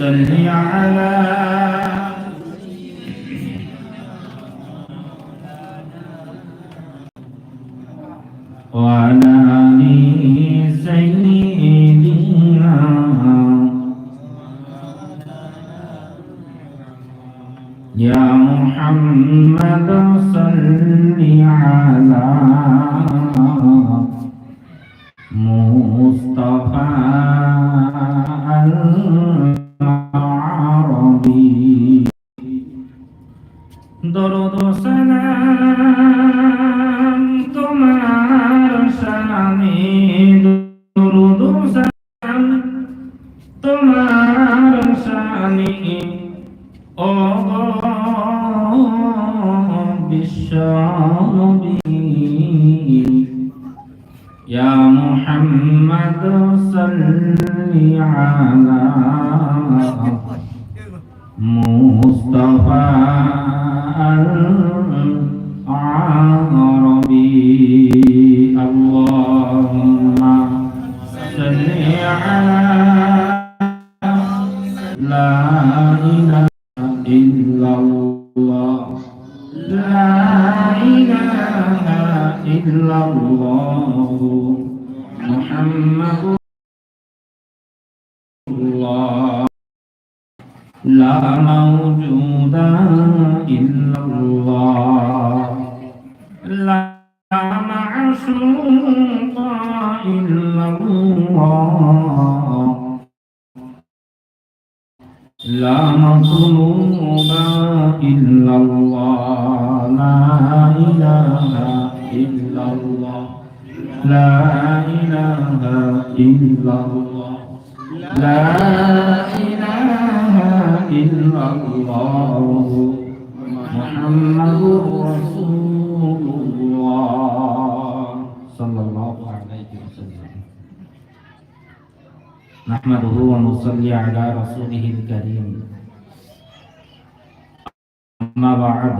صل على وعلى آل سيدنا يا محمد صل على مصطفى يا محمد صل على مصطفى لا موجود إلا الله لا معشوق إلا الله لا مطلوب إلا الله لا إله إلا الله لا إله إلا الله لا إله إلا الله محمد رسول الله صلى الله عليه وسلم. نحمده ونصلي على رسوله الكريم. أما بعد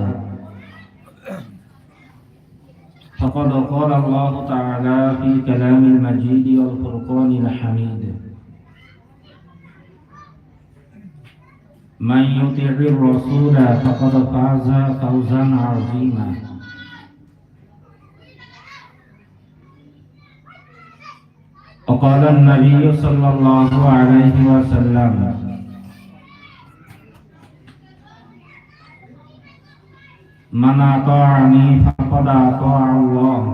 فقد قال الله تعالى في كلام المجيد والفرقان الحميد. من يطع الرسول فقد فاز فوزا عظيما. وقال النبي صلى الله عليه وسلم من أطاعني فقد أطاع الله.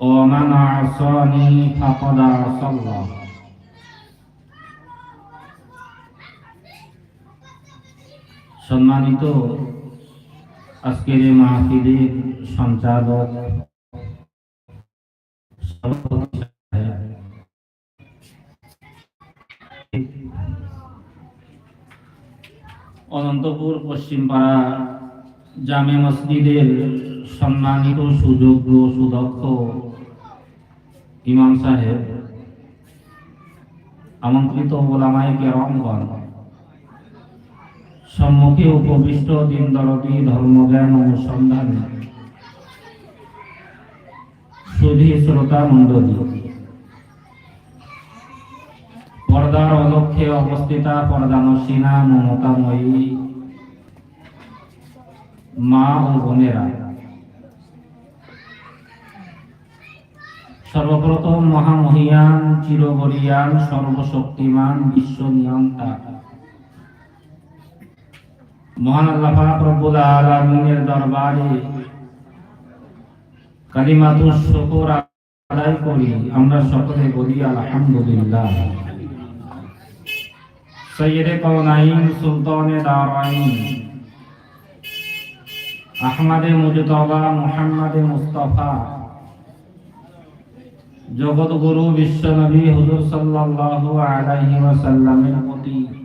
ومن عصاني فقد عصى الله. সম্মানিত আজকের এই মাহফিলের সঞ্চালক অনন্তপুর পশ্চিমপাড়া জামে মসজিদের সম্মানিত সুযোগ্য সুদক্ষ ইমাম সাহেব, আমন্ত্রিত ওলামায় কেরমগণ সম্মুখে উপবিষ্ট দিন দরদি ধর্মজ্ঞান অনুসন্ধান। সুধী শ্রোতা মণ্ডলী পর্দার অলক্ষ্যে অবস্থিতা পর্দানসীনা মমতাময়ী, মা ও বোনেরা। সর্বপ্রথম মহামহিয়ান চিরবরিয়ান সর্বশক্তিমান, বিশ্ব নিয়ন্তা। মহান আল্লাহ, পাক রব্বুল দরবারে কালিমাতু শুকর আদায় করি। আমরা সকলে বলি, আলহামদুলিল্লাহ। সৈয়দে কওনাইন সুলতানে দারাইন। আহমদে মুজতবা মুহাম্মদে মুস্তাফা। জগৎ গুরু বিশ্ব নবী হুজুর সাল্লাল্লাহু আলাইহি ওয়াসাল্লামের প্রতি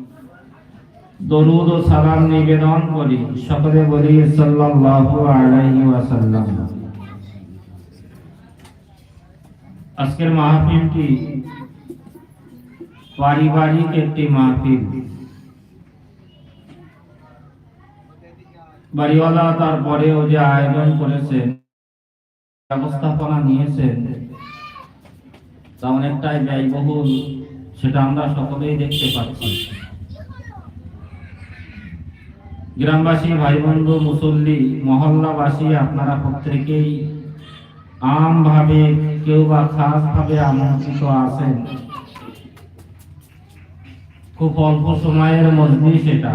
দরুদ ও সালাম নিবেদন করি। সকলে বলি, সাল্লাল্লাহু আলাইহি ওয়াসাল্লাম। আজকের মাহফিলটি পারিবারিক একটি মাহফিল। বাড়িওয়ালা তারপরেও যে আয়োজন করেছেন, ব্যবস্থাপনা নিয়েছেন, তা অনেকটাই ব্যয়বহুল, সেটা আমরা সকলেই দেখতে পাচ্ছি। গ্রামবাসী ভাই বন্ধু মুসল্লি, মহল্লাবাসী, আপনারা প্রত্যেকেই আমভাবে কেউ বা খাস ভাবে আমন্ত্রিত আছেন। খুব অল্প সময়ের মধ্যেই সেটা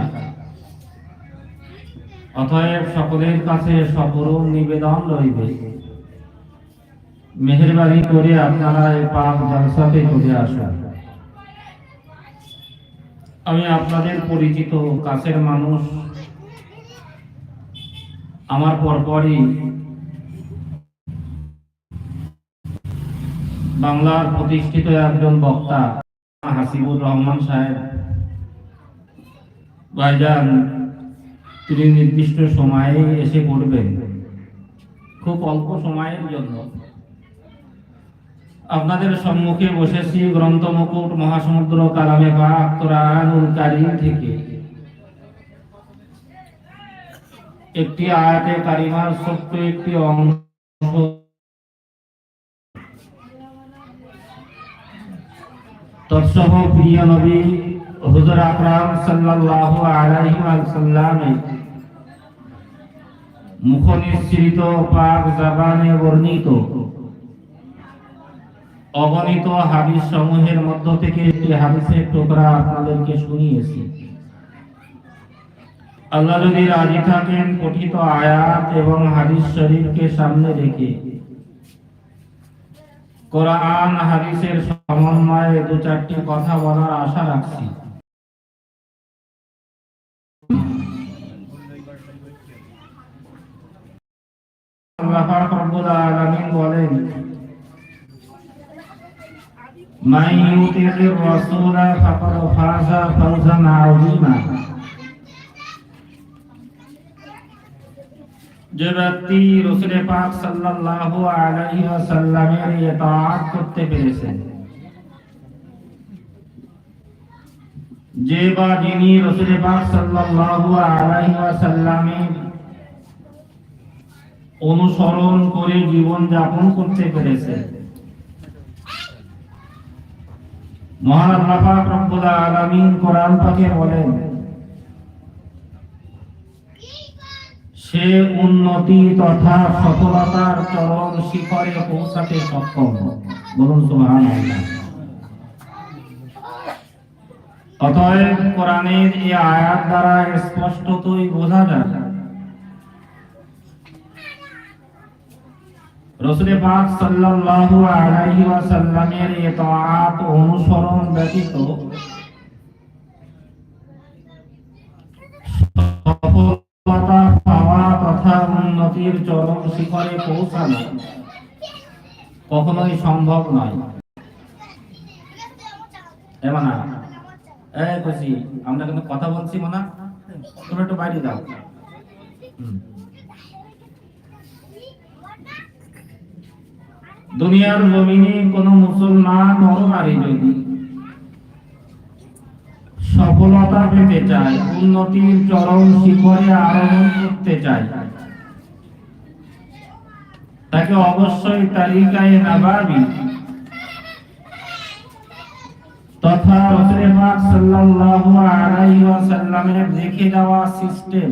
অতএব সকলের কাছে সকরুণ নিবেদন রইবে। মেহেরবানি করে আপনারা এই পাক জলসাতে চলে আসুন। আমি আপনাদের পরিচিত কাছের মানুষ আমার পরপরই বাংলার প্রতিষ্ঠিত একজন বক্তা, হাসিবুর রহমান সাহেব। ভাইজান, তিনি নির্দিষ্ট সময়ে এসে পড়বেন। খুব অল্প সময়ের জন্য। আপনাদের সম্মুখে বসেছি গ্রন্থ মুকুট মহাসমুদ্র কালামে বা কোরআনুল কারীম থেকে। একটি আয়াতে কারিমার ছোট্ট একটি অংশ। তৎসহ প্রিয় নবী হুজুর আকরাম সাল্লাল্লাহু আলাইহি মুখ নিঃসৃত পাক জাবানে বর্ণিত অগণিত হাদিস সমূহের মধ্য থেকে একটি হাদিসের টুকরা আপনাদেরকে শুনিয়েছি। আল্লাহ যদি রাজি থাকেন পঠিত আয়াত এবং হাদিস শরীফকে সামনে রেখে। কোরআন, হাদিসের সমন্বয়ে দু চারটি কথা বলার আশা রাখছি। বলেন আযীমা। যে ব্যক্তি রসুল পাক সাল্লাল্লাহু আলাইহি ওয়াসাল্লামের করতে পেরেছেন যে বা যিনি রসুল পাক সাল্লাল্লাহু আলাইহি অনুসরণ করে জীবন যাপন করতে পেরেছে। মহান আল্লাহ পাক রব্বুল আলামিন কোরআন পাকে বলেন সে উন্নতি তথা সফলতার চরম শিখরে পৌঁছাতে সক্ষম। বলুন সুবহানাল্লাহ। অতএব কোরআনের এই আয়াত দ্বারা স্পষ্টতই বোঝা যায়। পাক সাল্লাল্লাহু আলাইহি ওয়াসাল্লামের ইতাআত অনুসরণ ব্যতীত পাওয়া তথা উন্নতির চরম শিখরে পৌঁছানো কখনোই সম্ভব নয় এই খুশি আমরা কিন্তু কথা বলছি মনা তুমি একটু বাইরে যাও। দুনিয়ার জমিনে কোন মুসলমান নরনারী যদি সফলতা পেতে চায়, উন্নতির চরম শিখরে আরোহণ করতে চায় তাকে অবশ্যই তালিকায় নাবাবি তথা রাসূল পাক সাল্লাল্লাহু আলাইহি ওয়াসাল্লামের দেখে যাওয়া সিস্টেম।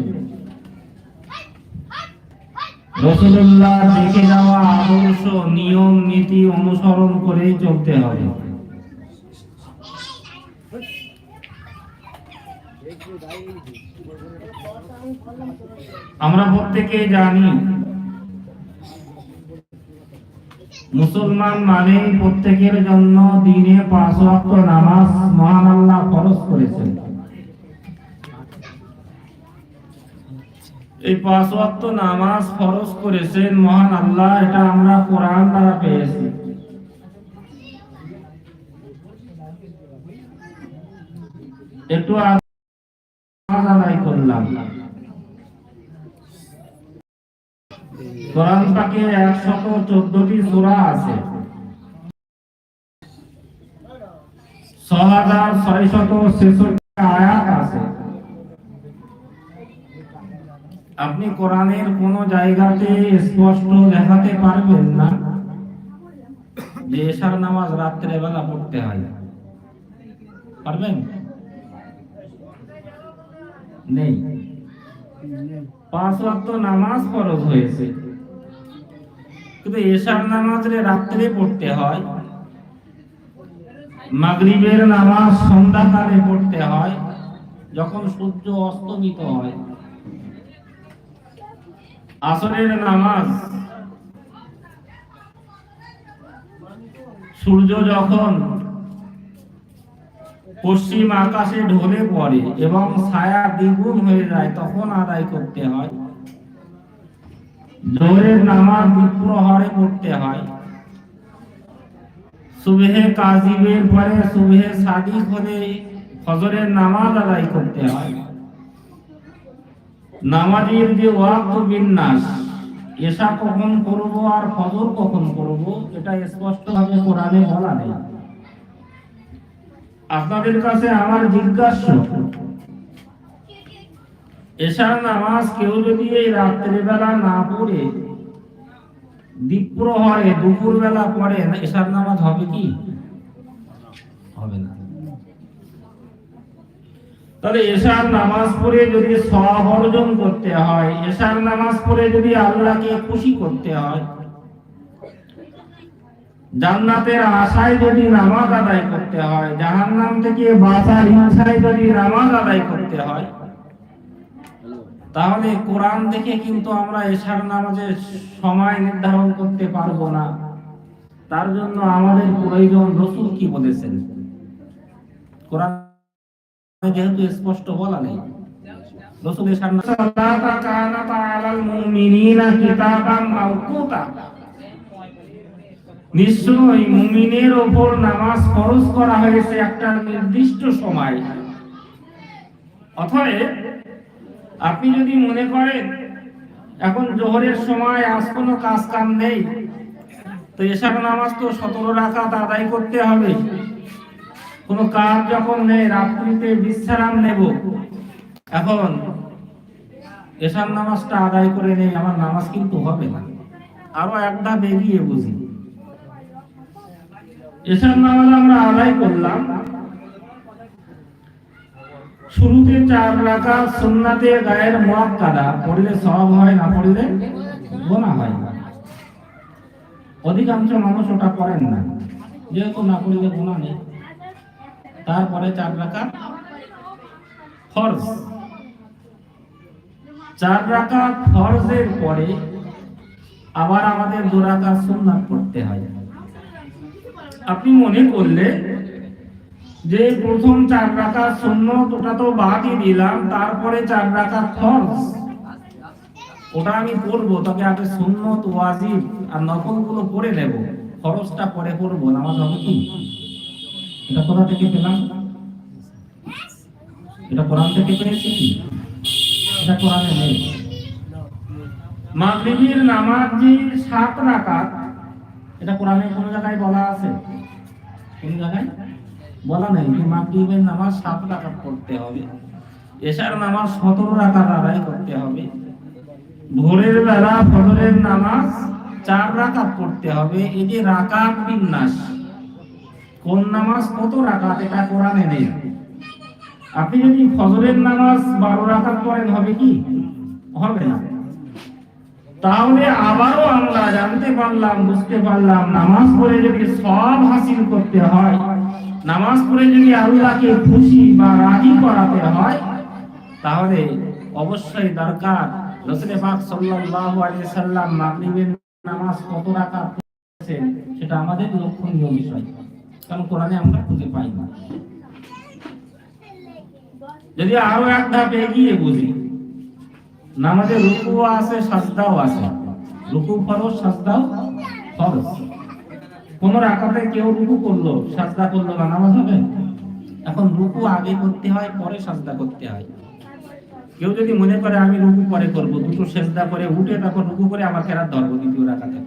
রসুল্লাহ দেখে যাওয়া আদর্শ, নিয়ম, নীতি অনুসরণ করেই চলতে হবে। আমরা প্রত্যেকে জানি মুসলমান মানে প্রত্যেকের জন্য দিনে পাঁচ ওয়াক্ত নামাজ মহান আল্লাহ ফরজ করেছেন এই পাঁচ ওয়াক্ত নামাজ ফরজ করেছেন মহান আল্লাহ এটা আমরা কোরআন দ্বারা পেয়েছি একটু আদায় করলাম কোরআন পাকে একশত চোদ্দটি সূরা আছে। ছ হাজার ছয়শত ছেষট্টি আয়াত আছে। আপনি কোরআনের কোন জায়গাতে স্পষ্ট দেখাতে পারবেন না যে এশার নামাজ রাত্রে বেলা পড়তে হয়। পারবেন? নেই। পাঁচ ওয়াক্ত নামাজ ফরজ হয়েছে। কিন্তু এশার নামাজ রাত্রে পড়তে হয়। মাগরিবের নামাজ সন্ধ্যাকালে পড়তে হয়, যখন সূর্য অস্তমিত হয়। আসরের নামাজ সূর্য যখন পশ্চিম আকাশে ঢলে পড়ে এবং ছায়া দ্বিগুণ হয়ে যায়, তখন আদায় করতে হয়। জোরের নামাজ বিপ্রহরে পড়তে হয়। সুবহে কাজিবের পরে সুবহে সাদিক হলে ফজরের নামাজ আদায় করতে হয়। নামাজের যে ওয়াক্ত বিন্যাস, এশা কখন করব আর ফজর কখন করব, এটা স্পষ্টভাবে কোরআনে বলা নেই। আপনাদের কাছে আমার জিজ্ঞাসা এশার নামাজ কেউ যদি এই রাত্রিবেলা না পড়ে, দ্বীপ্রহরে দুপুর বেলা পড়ে এশার নামাজ হবে কি? হবে না। তাহলে নামাজ পড়ে যদি সব অর্জন করতে হয় এশার নামাজ পড়ে যদি আল্লাহকে খুশি করতে হয়, জান্নাতের আশায় যদি নামাজ আদায় করতে হয়, জাহান্নাম থেকে বাঁচার ইচ্ছায় যদি নামাজ আদায় করতে হয় তাহলে কোরআন দেখে কিন্তু আমরা এশার নামাজের সময় নির্ধারণ করতে পারব না। তার জন্য আমাদের প্রয়োজন রসুল কি বলেছেন? কোরআন যেহেতু স্পষ্ট বলা নেই। মুমিনের নামাজ করা হয়েছে একটা নির্দিষ্ট সময়। অতএব আপনি যদি মনে করেন, এখন জোহরের সময়, আজ কোনো কাজ কাম নেই, তো এসার নামাজ তো সতেরো রাকাত আদায় করতে হবে। কোনো কাজ যখন নেই, রাত্রিতে বিশ্রাম নেব। এখন এসার নামাজটা আদায় করে নেই, আমার নামাজ কিন্তু হবে না। আরও একটা বেরিয়ে বুঝি। এসব নামাজ আমরা আদায় করলাম। শুরুতে চার রাখা সুন্নাতে গায়ের মুয়াক্কাদা পড়লে সব হয়, না পড়লে গোনা হয়। অধিকাংশ মানুষ ওটা করেন না। যেহেতু না পড়লে গোনা নেই। তারপরে চার রাখা ফরজ। চার রাখা ফরজের পরে আবার আমাদের দু রাখা সুন্নাত পড়তে হয়। আপনি মনে করলে যে প্রথম চার রাখা সুন্নত, ওটা তো বাদই দিলাম, তারপরে চার রাখা ফরজ। ওটা আমি পড়ব তবে আগে সুন্নত, ওয়াজিব আর নকলগুলো পড়ে নেব। ফরজটা পরে পড়ব নামাজ হবে কি? এটা কোথা থেকে পেলাম? এটা কোরআন থেকে পেয়েছি কি? এটা কোরআনে নেই। মাগরিবের নামাজ যে সাত রাকাত, এটা কোরআনে কোন জায়গায় বলা আছে? কোন জায়গায়? বলা নেই যে মাগরিবের নামাজ সাত রাকাত পড়তে হবে, এশার নামাজ সতেরো রাকাত আদায় করতে হবে, ভোরের বেলা ফজরের নামাজ চার রাকাত পড়তে হবে, এই যে রাকাত বিন্যাস, কোন নামাজ কত রাকাত, এটা কোরআনে নেই। আপনি যদি ফজরের নামাজ বারো রাকাত পড়েন, হবে কি? হবে না। তাহলে আবারও আমরা জানতে পারলাম, বুঝতে পারলাম, নামাজ পড়ে যদি সব হাসিল করতে হয় নামাজ পড়ে যদি আল্লাহকে খুশি বা রাজি করাতে হয়, তাহলে অবশ্যই দরকার। রসুল পাক সাল্লাল্লাহু আলাইহি মাগরিবের নামাজ কত রাকাত পড়েছেন, সেটা আমাদের লক্ষণীয় বিষয়। কারণ কোরআনে আমরা খুঁজে পাই না। যদি আরও এক ধাপ এগিয়ে বুঝি নামাজে রুকু আছে, সাজদাও আছে। রুকু ফরজ, সাজদাও ফরজ। কোন রাকাতে কেউ রুকু করল, সাজদা করল না, নামাজ হবে? এখন রুকু আগে করতে হয়, পরে সাজদা করতে হয়। কেউ যদি মনে করে আমি রুকু পরে করব, দুটো সেজদা করে উঠে তারপর রুকু করে আমার কেরাত ধরবো দ্বিতীয় রাকাতে।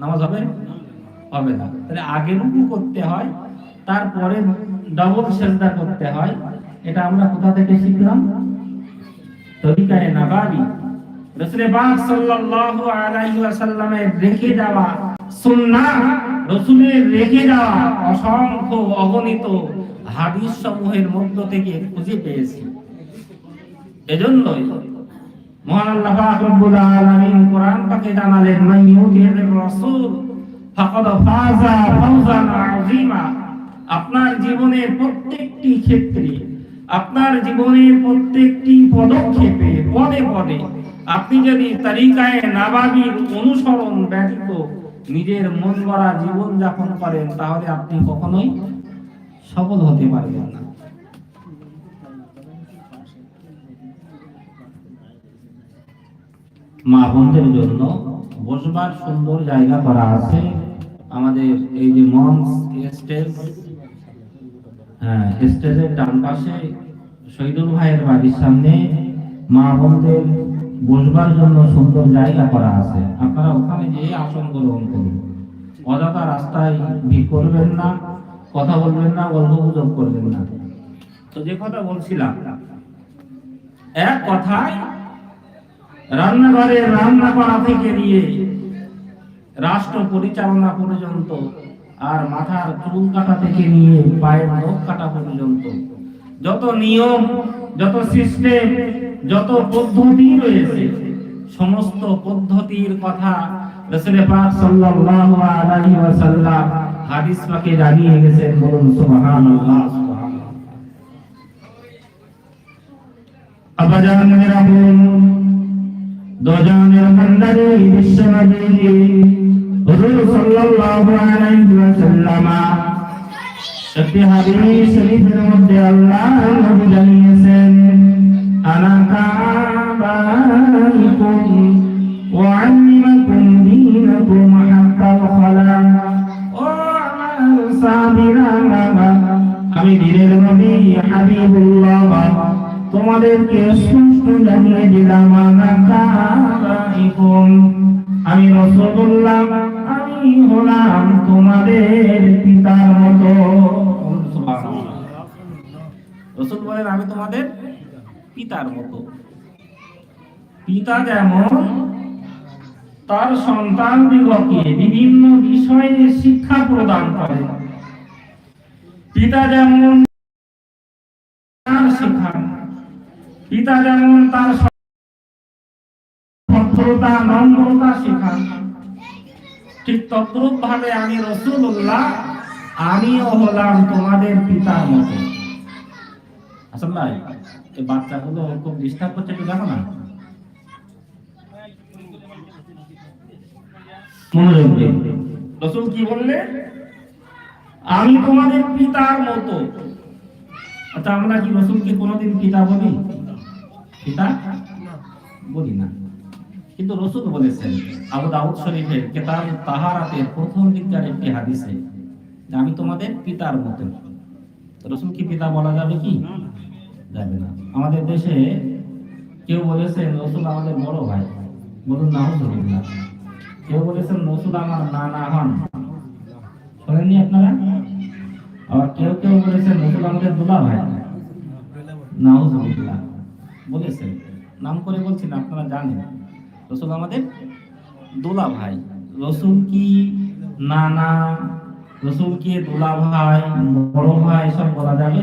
নামাজ হবে? হবে না। তাহলে আগে রুকু করতে হয়, তারপরে ডবল সেজদা করতে হয়। এটা আমরা কোথা থেকে শিখলাম? তরিকায় নাবাবি। রাসূলে পাক সাল্লাল্লাহু আলাইহি ওয়াসাল্লামের রেখে যাওয়া সুন্নাহ রাসূলের যাওয়া অসংখ্য অগণিত হাদিস সমূহের মধ্য থেকে খুঁজে এজন্যই আপনার জীবনের প্রত্যেকটি ক্ষেত্রে, আপনার জীবনের প্রত্যেকটি পদক্ষেপে, পদে পদে আপনি যদি তালিকায় নাবাবির অনুসরণ ব্যতীত নিজের মন গড়া জীবন যাপন করেন, তাহলে আপনি কখনোই সফল হতে পারবেন না। মা বোনদের জন্য বসবার সুন্দর জায়গা করা আছে। আমাদের এই যে মঞ্চ স্টেজ হ্যাঁ স্টেজের ডান পাশে শহীদুল ভাইয়ের বাড়ির সামনে মা বোনদের বসবার জন্য সুন্দর জায়গা করা আছে। আপনারা ওখানে যেয়ে আসন গ্রহণ করুন। অযথা রাস্তায় ভিড় করবেন না, কথা বলবেন না, গল্প গুজব করবেন না। তো যে কথা বলছিলাম, এক কথায় রান্নাঘরে রান্না করা থেকে নিয়ে রাষ্ট্র পরিচালনা পর্যন্ত আর মাথার চুল কাটা থেকে নিয়ে পায়ের নখ কাটা পর্যন্ত যত নিয়ম যত সিস্টেম, যত পদ্ধতি রয়েছে, সমস্ত পদ্ধতির কথা রাসূল পাক সাল্লাল্লাহু আলাইহি ওয়াসাল্লাম হাদিস পাকে জানিয়ে গেছেন, বলুন সুবহানাল্লাহ সুবহানাল্লাহ। আবাজান মেরা বোন দোজানের মন্দারে বিশ্বনবী হুজুর সাল্লাল্লাহু আলাইহি ওয়াসাল্লাম একটি হাদিস শরীফের মধ্যে আল্লাহ নবী জানিয়েছেন, আনা কাবাইকুম ওয়াআল্লিমুকুম দীনাকুম হাত্তা খালা। ও আমার সাহাবীরা, আমি দিনের নবী হাবিবুল্লাহ, তোমাদেরকে স্পষ্ট জানিয়ে দিলাম আনাকাইকুম আমি রাসূলুল্লাহ, আমি হলাম তোমাদের পিতার মতো। রসুল বলেন, আমি তোমাদের পিতার মতো। পিতা যেমন তার সন্তান দিগকে বিভিন্ন বিষয়ে শিক্ষা প্রদান করে, পিতা যেমন তার শেখান পিতা যেমন তার ভদ্রতা নম্রতা শেখান ঠিক তদ্রুপ ভাবে আমি রসুল্লাহ আমিও হলাম তোমাদের পিতার মতো। আসল ভাই, এই খুব ডিস্টার্ব করছে একটু না? কি বললে? আমি তোমাদের পিতার মতো। আচ্ছা আমরা কি রসুলকে কোনোদিন পিতা বলি? পিতা? বলি না। কিন্তু রসুল বলেছেন, আবু দাউদ শরীফের কেতাব তাহারাতের প্রথম দিককার একটি হাদিসে আমি তোমাদের পিতার মতো। রসুল কি পিতা বলা যাবে কি? যাবে না। আমাদের দেশে কেউ বলেছেন রসুল আমাদের বড় ভাই। বলুন, না না কেউ বলেছেন রসুল আমার নানা হন। শোনেননি আপনারা? আবার কেউ কেউ বলেছেন রসুল আমাদের দুলা ভাই। নাউজুবিল্লাহ বলেছেন নাম করে বলছি না, আপনারা জানেন। রসুল আমাদের দোলা ভাই। রসুল কি নানা? রসুল কি দোলা ভাই, বড় ভাই, সব বলা যাবে?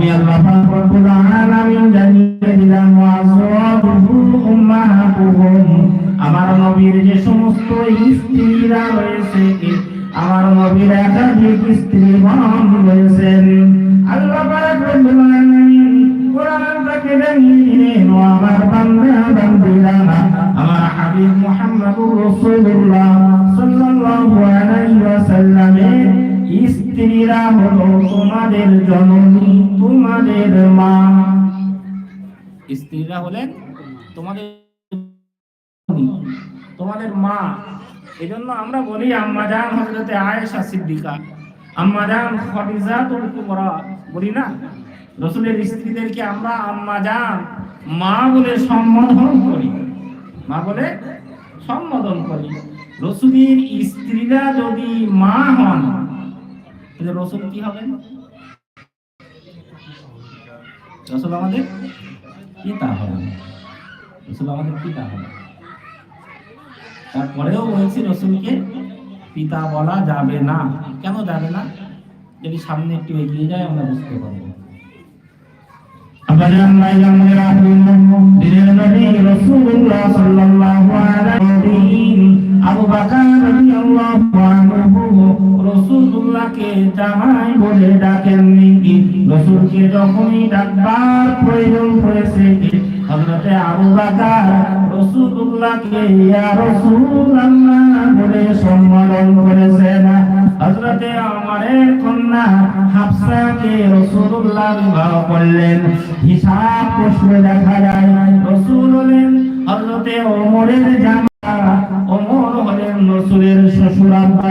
আমি আল্লাহ তোমাদের মা এই জন্য আমরা বলি আম্মা জান হজরতে আয়েশা সিদ্দিকা। আম্মা জান খাদিজাতুল কুবরা। বলি না? রসুলের স্ত্রীদেরকে আমরা আম্মা জান, মা বলে সম্বোধন করি। মা বলে সম্বোধন করি। রসুলের স্ত্রীরা যদি মা হন, তাহলে রসুল কি হবেন? রসুল আমাদের পিতা হবেন। রসুল আমাদের পিতা হবেন। তারপরেও বলছি রসুলকে পিতা বলা যাবে না। কেন যাবে না? যদি সামনে একটু এগিয়ে যায়, আমরা বুঝতে আলাইহি আবু রাসূলুল্লাহকে জামাই বলে ডাকেননি। রাসূলকে যখনই ডাকবার প্রয়োজন পড়েছে হযরতে আবু বকর রাসূলুল্লাহকে, ইয়া রাসূলুল্লাহ বলে সম্বোধন করেছেন। হযরতে আমারের কন্যা হাফসাকে রাসূলুল্লাহ বিবাহ করলেন। হিসাব প্রশ্নে দেখা যায়, রাসূল হলেন হযরতে ওমরের জামা ওমর হলেন রাসূলের শ্বশুর আব্বা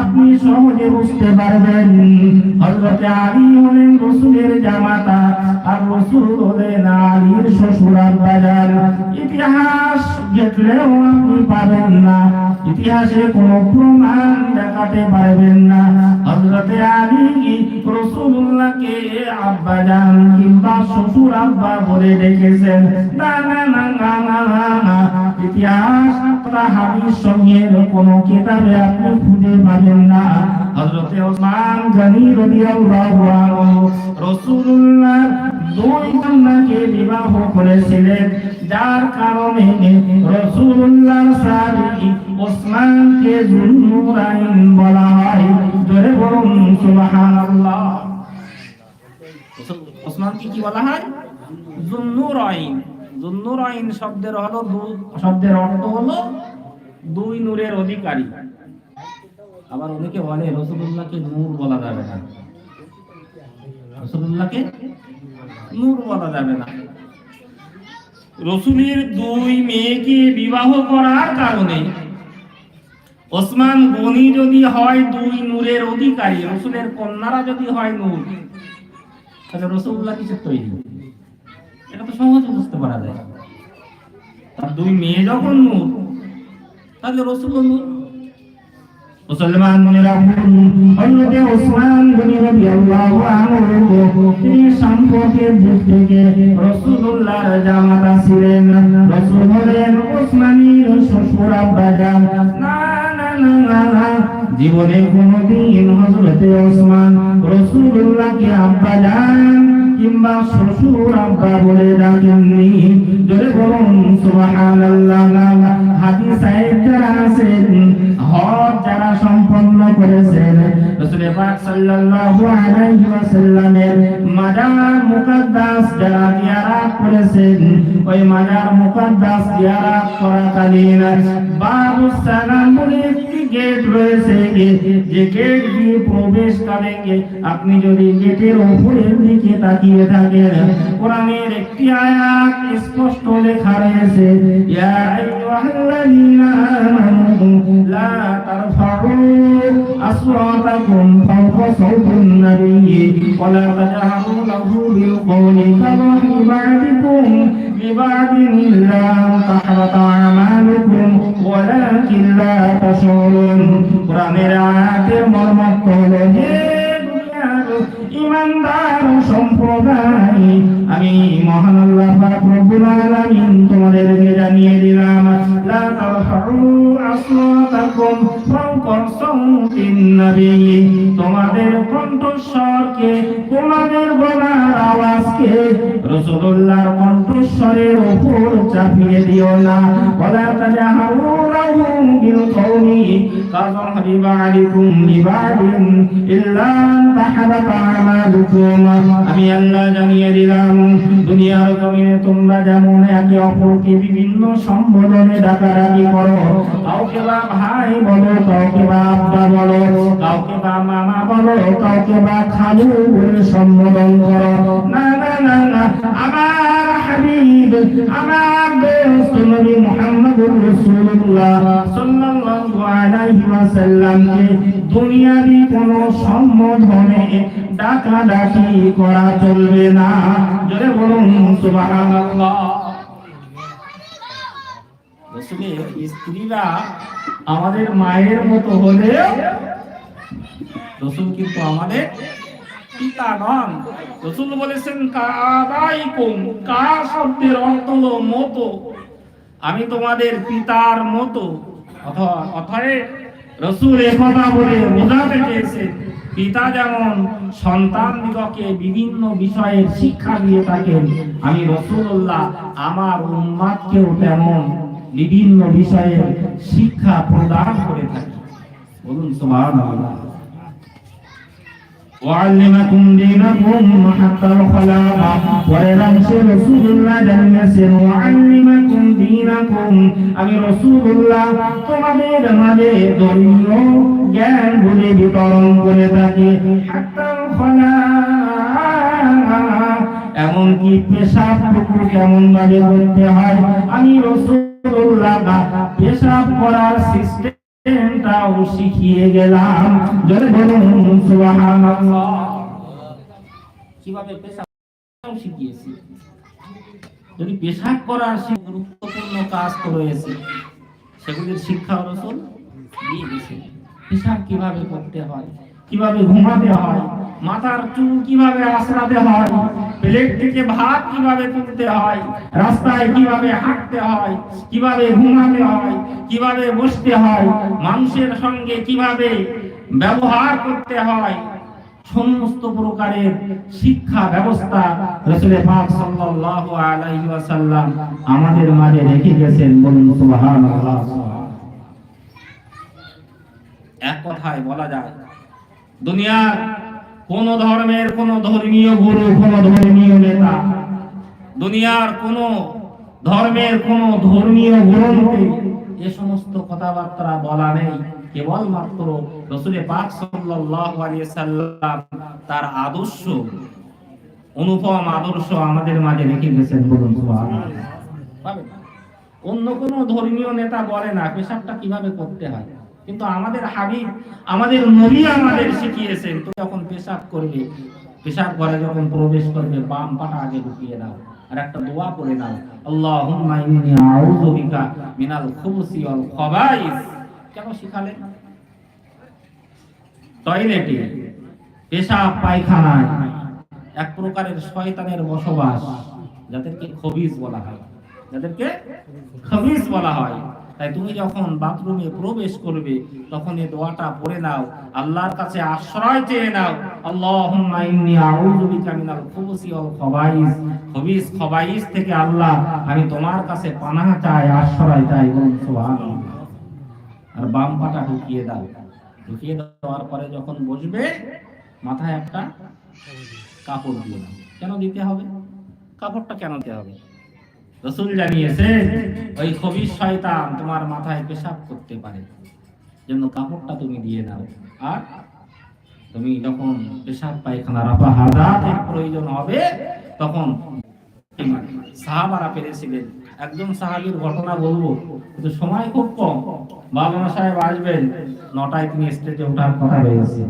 আপনি সহজে বুঝতে পারবেন। হজরতে আলী হলেন রসুলের জামাতা আর রসুল হলেন আলীর শ্বশুর আব্বাজান। ইতিহাস দেখলেও আপনি পাবেন না। ইতিহাসে কোনো প্রমাণ দেখাতে পারবেন না। হযরতে আলী রাসূলুল্লাহকে আব্বা জান কিংবা শ্বশুর আব্বা বলে ডেকেছেন। না না না না না না ইতিহাস হাদিস সঙ্গের কোনো কিতাবে আপনি খুঁজে পাবেন না। হযরতে ওসমান গনি রাদিয়াল্লাহু আনহু দুই কন্যাকে বিবাহ করেছিলেন। যার কারণে রাসূলুল্লাহ সাহাবী ওসমানকে জুলনুরাইন বলা হয়। জোরে বলুন, সুবহানাল্লাহ। ওসমানকে কি বলা হয়? জুন্নুরাইন জুন্নুরাইন শব্দের হলো শব্দের অর্থ হলো দুই নূরের অধিকারী। আবার অনেকে বলে রসুল্লাহকে নূর বলা যাবে না। রসুল্লাহকে নূর বলা যাবে না। রসুলের দুই মেয়েকে বিবাহ করার কারণে ওসমান গনি যদি হয় দুই নূরের অধিকারী, রসুলের কন্যারা যদি হয় নূর, তাহলে রসুল্লাহ কিসের তৈরি? এটা তো সহজে বুঝতে পারা যায়। তার দুই মেয়ে যখন নূর, তাহলে রসুল নূর। মুসলমান মনে রাখুন জীবনে কোনদিন হজরতে ওসমান রসুল্লাহকে আব্বা জান কিংবা শ্বশুর আব্বা বলে ডাকেননি। জোরে বলুন, সুবহানাল্লাহ হাদিস যারা আছেন হজ যারা সম্পন্ন করেছেন পাক সাল্লাল্লাহু আলাইহি ওয়াসাল্লামের মাজার মুকদ্দাস যারা জিয়ারত করেছেন, ওই মুকদ্দাস করাকালীন বাবু সালাম বলে একটি গেট রয়েছে যে গেট দিয়ে প্রবেশ করেন আপনি যদি গেটের উপরের দিকে তাকিয়ে থাকেন, কোরআনের একটি আয়াত স্পষ্ট লেখা রয়েছে, ইয়া আইয়ুহাল্লাযীনা আমানু লা তারফাউ আসওয়াতাকুম ফাওকা সাওতিন নাবিয়্যি ওয়া লা তাজহারু লাহু বিল কওলি কাযাহি বা'দিকুম লিবা'দিন ইল্লা তাহবাতা আমালুকুম ওয়ালাকিন লা তাশউরুন কোরআনের আয়াতের মর্মার্থ হলো হে ইমানদার সম্প্রদায়. আমি মহান আল্লাহ পাক রব্বুল আলামিন তোমাদেরকে জানিয়ে দিলাম, লা তারফাউ আসওয়াতাকুম ফাওকা তোমাদের কণ্ঠস্বরকে, তোমাদের গলার আওয়াজকে রাসূলুল্লাহর কণ্ঠস্বরের উপর চাপিয়ে দিও না। ওয়ালা তাজহারু লাহু বিল قومي كظهر بعضكم لبعض إلا أن تحبط أعمالكم আমি আল্লাহ জানিয়ে দিলাম দুনিয়ার জমিনে তোমরা যেমন একে অপরকে বিভিন্ন সম্বোধনে ডাকাডাকি করো কাউকে বা ভাই বলো কাউকে বা আব্বা বলো কাউকে বা মামা বলো কাউকে বা খালু বলে সম্বোধন করো না না না না আমার হাবিব, আমার দোস্ত নবী মুহাম্মদুর রাসূলুল্লাহ সাল্লাল্লাহু আলাইহি ওয়াসাল্লামকে দুনিয়াবি কোনো সম্বোধনে ডাকাডাকি করা চলবে না। জোরে বলুন, সুবহানাল্লাহ। রসুলের স্ত্রীরা আমাদের মায়ের মতো হলে কিন্তু আমাদের পিতা নন রসুল বলেছেন কাদাইকুম কা শব্দের অর্থ হলো মতো? আমি তোমাদের পিতার মতো। অথ- অথয় রসুল একথা বলে বোঝাতে চেয়েছেন পিতা যেমন সন্তান দিগকে বিভিন্ন বিষয়ের শিক্ষা দিয়ে থাকেন, আমি রসুল্লাহ আমার উম্মাদকেও তেমন বিভিন্ন বিষয়ের শিক্ষা প্রদান করে থাকি। বলুন, সুবহানাল্লাহ। وعلمكم دينكم حتى الخلاق ولنمس رسول الله জানিয়েছেন وعلمكم دينكم আমি রাসূলুল্লাহ তোমাদের মাঝে ধর্মীয় জ্ঞান গুলি বিতরণ করে থাকি হাত্তা এমনকি পেশাব টুকু কেমন ভাবে করতে হয় আমি রসুল্লাহ পেশাব করার সিস্টেমটাও শিখিয়ে গেলাম। জলে বলুন কীভাবে পেশাব শিখিয়েছি। যদি পেশাব করার সে গুরুত্বপূর্ণ কাজ তো রয়েছে, সেগুলির শিক্ষা রসুল দিয়ে দিয়েছে পেশাব কীভাবে করতে হয়, কীভাবে ঘুমাতে হয় মাথার চুল কীভাবে আশ্রাতে হয়? প্লেট থেকে ভাত কীভাবে তুলতে হয়? রাস্তায় কীভাবে হাঁটতে হয়? কীভাবে ঘুমাতে হয়? কীভাবে বসতে হয়? মানুষের সঙ্গে কীভাবে ব্যবহার করতে হয়? সমস্ত প্রকারের শিক্ষা ব্যবস্থা রসুলের পাক সাল্লাল্লাহু আলাইহি ওয়াসাল্লাম আমাদের মাঝে রেখে গেছেন। বলুন, সুবহানাল্লাহ। এক কথায় বলা যায়, দুনিয়ার কোন ধর্মের কোন ধর্মীয় গুরু, কোন ধর্মীয় নেতা, দুনিয়ার কোন ধর্মের কোন ধর্মীয় গ্রন্থে এ সমস্ত কথাবার্তা বলা নেই। কেবলমাত্র রসুলে পাক সাল্লাল্লাহু আলাইহি সাল্লাম তার আদর্শ, অনুপম আদর্শ আমাদের মাঝে রেখে গেছেন বলুন, সুবহানাল্লাহ। অন্য কোন ধর্মীয় নেতা বলে না, পেশাবটা কীভাবে করতে হয়? কিন্তু আমাদের হাবিব, আমাদের নবী আমাদের শিখিয়েছেন তো যখন পেশাব করবে, পেশাব ঘরে যখন প্রবেশ করবে, বাম পাটা আগে ঢুকিয়ে দাও আর একটা দোয়া করে দাও আল্লাহুম্মা ইন্নী আউযু বিকা মিনাল খুবুসি ওয়াল খাবাইস। কেন শিখালেন? টয়লেটে পেশাব, পায়খানায় এক প্রকারের শয়তানের বসবাস, যাদেরকে খবিজ বলা হয়, যাদেরকে খবিজ বলা হয়। তাই তুমি যখন বাথরুমে প্রবেশ করবে, তখন এই দোয়াটা পড়ে নাও। আল্লাহর কাছে আশ্রয় চেয়ে নাও। আল্লাহুম্মা ইন্নী আউযু বিকা মিনাল খুবুসি ওয়াল খাবাইস। খবিজ খবাইস থেকে আল্লাহ, আমি তোমার কাছে পানাহ চাই, আশ্রয় চাই বলুন, সুবহানাল্লাহ। আর বাম পাটা ঢুকিয়ে দাও। ঢুকিয়ে দেওয়ার পরে যখন বসবে, মাথায় একটা কাপড় দিয়ে দাও। কেন দিতে হবে? কাপড়টা কেন দিতে হবে? রসুল জানিয়েছে, ওই খবির শয়তান তোমার মাথায় পেশাব করতে পারে। জন্য কাপড়টা তুমি দিয়ে দাও। আর তুমি যখন পেশাব পায়খানা রাফা হাজাতের প্রয়োজন হবে, তখন সাহাবারা পেরেছিলেন একজন সাহাবীর ঘটনা বলব, কিন্তু সময় খুব কম। বাবা সাহেব আসবেন, নটায় তিনি স্টেজে ওঠার কথা রয়েছে।